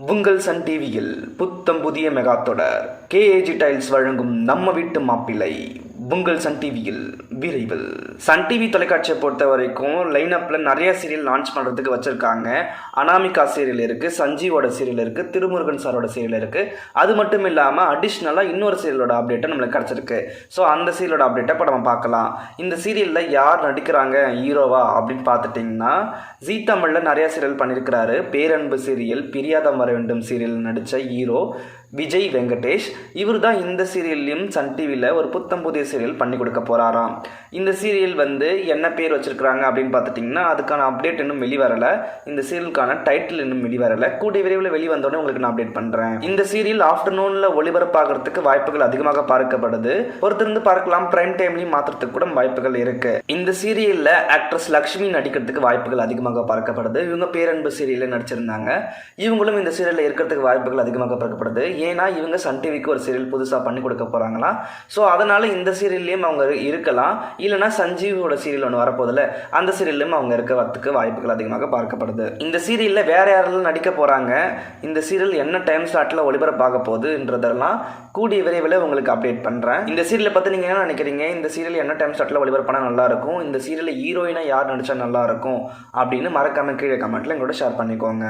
உங்கள் சன் டிவியில் புத்தம் புதிய மெகா தொடர். கேஏஜி டைல்ஸ் வழங்கும் நம்ம வீட்டு மாப்பிள்ளை உங்கள் சன் டிவியில் விரைவில். சன் டிவி தொலைக்காட்சியை பொறுத்த வரைக்கும் லைனப்பில் நிறைய சீரியல் லான்ச் பண்ணுறதுக்கு வச்சுருக்காங்க. அனாமிகா சீரியல் இருக்குது சஞ்சீவோட சீரியல் இருக்குது திருமுருகன் சாரோட சீரியல் இருக்குது அது மட்டும் இல்லாமல் அடிஷ்னலாக இன்னொரு சீரியலோட அப்டேட்டும் நம்மளுக்கு கிடச்சிருக்கு. ஸோ அந்த சீரியலோட அப்டேட்டை இப்போ நம்ம பார்க்கலாம். இந்த சீரியலில் யார் நடிக்கிறாங்க ஹீரோவா அப்படின்னு பார்த்துட்டிங்கன்னா ஜீ தமிழில் நிறையா சீரியல் பண்ணியிருக்கிறாரு பேரன்பு சீரியல் பிரியாதம் வர வேண்டும் சீரியல் நடித்த ஹீரோ விஜய் வெங்கடேஷ் இவர் தான் இந்த சீரியல்லையும் சன் டிவியில் ஒரு புத்தம் புதிய சீரியல் பண்ணி கொடுக்க போகிறாராம் இந்த சீரியல் வந்து என்ன பேர் வச்சுருக்கிறாங்க அப்படின்னு பார்த்துட்டிங்கன்னா அதுக்கான அப்டேட் இன்னும் வெளிவரலை. இந்த சீரியலுக்கான டைட்டில் இன்னும் வெளிவரலை. கூடிய விரைவில் வெளிவந்தோடனே உங்களுக்கு நான் அப்டேட் பண்ணுறேன் இந்த சீரியல் ஆஃப்டர்நூனில் ஒளிபரப்பாகிறதுக்கு வாய்ப்புகள் அதிகமாக பார்க்கப்படுது. ஒருத்தருந்து பார்க்கலாம் பிரைம் டைம்லையும் மாற்றுறதுக்கு கூட வாய்ப்புகள் இருக்குது இந்த சீரியலில் ஆக்ட்ரஸ் லக்ஷ்மி நடிக்கிறதுக்கு வாய்ப்புகள் அதிகமாக பார்க்கப்படுது. இவங்க பேரன்பு சீரியலில் நடிச்சிருந்தாங்க. இவங்களும் இந்த சீரியலில் இருக்கிறதுக்கு வாய்ப்புகள் அதிகமாக பார்க்கப்படுது. ஏன்னா இவங்க சன் டிவிக்கு ஒரு சீரியல் புதுசாக பண்ணி கொடுக்க போகிறாங்களா ஸோ அதனால் இந்த சீரியல்லையும் அவங்க இருக்கலாம். இல்லைனா சஞ்சீவோட சீரியல் ஒன்று வரப்போதில்ல அந்த சீரியல்லையும் அவங்க இருக்கிறதுக்கு வாய்ப்புகள் அதிகமாக பார்க்கப்படுது. இந்த சீரியலில் வேறு யாரெல்லாம் நடிக்க போகிறாங்க இந்த சீரியல் என்ன டைம் ஸ்லாட்டில் ஒளிபரப்பாக போகுதுன்றதெல்லாம் கூடிய விரைவில் உங்களுக்கு அப்டேட் பண்ணுறேன் இந்த சீரியலை பற்றி நீங்கள் என்ன நினைக்கிறீங்க? இந்த சீரியல் என்ன டைம் ஸ்லாட்டில் ஒளிபரப்பானால் நல்லாயிருக்கும்? இந்த சீரியலில் ஹீரோயினாக யார் நடித்தா நல்லா இருக்கும் அப்படின்னு மறக்காமல் கீழே கமெண்ட்டில் எங்களோட ஷேர் பண்ணிக்கோங்க.